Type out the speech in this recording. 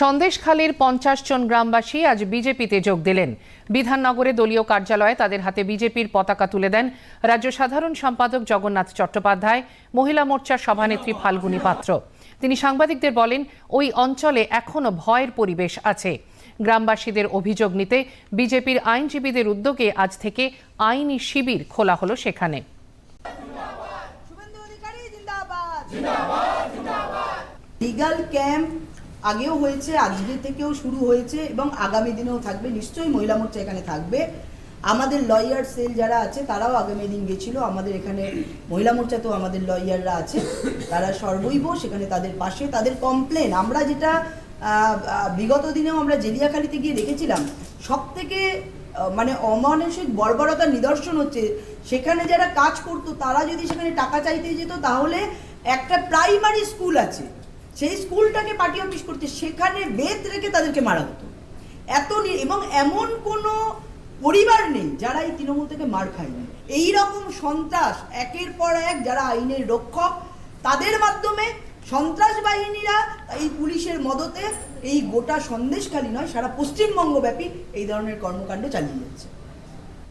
সন্দেশখালীর পঞ্চাশ জন গ্রামবাসী আজ বিজেপিতে যোগ দিলেন। বিধাননগরে দলীয় কার্যালয়ে তাদের হাতে বিজেপির পতাকা তুলে দেন রাজ্য সাধারণ সম্পাদক জগন্নাথ চট্টোপাধ্যায়, মহিলা মোর্চার সভানেত্রী ফাল্গুনী পাত্র। তিনি সাংবাদিকদের বলেন, ওই অঞ্চলে এখনও ভয়ের পরিবেশ আছে। গ্রামবাসীদের অভিযোগ নিতে বিজেপির আইনজীবীদের উদ্যোগে আজ থেকে আইনি শিবির খোলা হলো সেখানে। লিগাল ক্যাম্প আগেও হয়েছে আজকে থেকেও শুরু হয়েছে এবং আগামী দিনেও থাকবে। নিশ্চয়ই মহিলা মোর্চা এখানে থাকবে। আমাদের লয়ার সেল যারা আছে, তারাও আগামী দিন গেছিল। আমাদের এখানে মহিলা মোর্চাতেও আমাদের লয়াররা আছে। তারা সর্বৈব সেখানে তাদের পাশে। তাদের কমপ্লেন আমরা যেটা বিগত দিনেও আমরা জেলিয়াখালিতে গিয়ে দেখেছিলাম সব থেকে মানে অমানসিক বর্বরতার নিদর্শন হচ্ছে, সেখানে যারা কাজ করতো, তারা যদি সেখানে টাকা চাইতে যেত, তাহলে একটা প্রাইমারি স্কুল আছে। সেই স্কুলটাকে পার্টি অফিস করতে সেখানে বেদ রেখে তাদেরকে মারা হতো। এত এবং এমন কোনো পরিবার নেই যারা এই তৃণমূল থেকে মার খায়নি। এই রকম সন্ত্রাস একের পর এক যারা আইনের রক্ষক, তাদের মাধ্যমে সন্ত্রাস বাহিনীরা এই পুলিশের মদতে এই গোটা সন্দেশখালী নয়, সারা পশ্চিমবঙ্গব্যাপী এই ধরনের কর্মকাণ্ড চালিয়ে যাচ্ছে।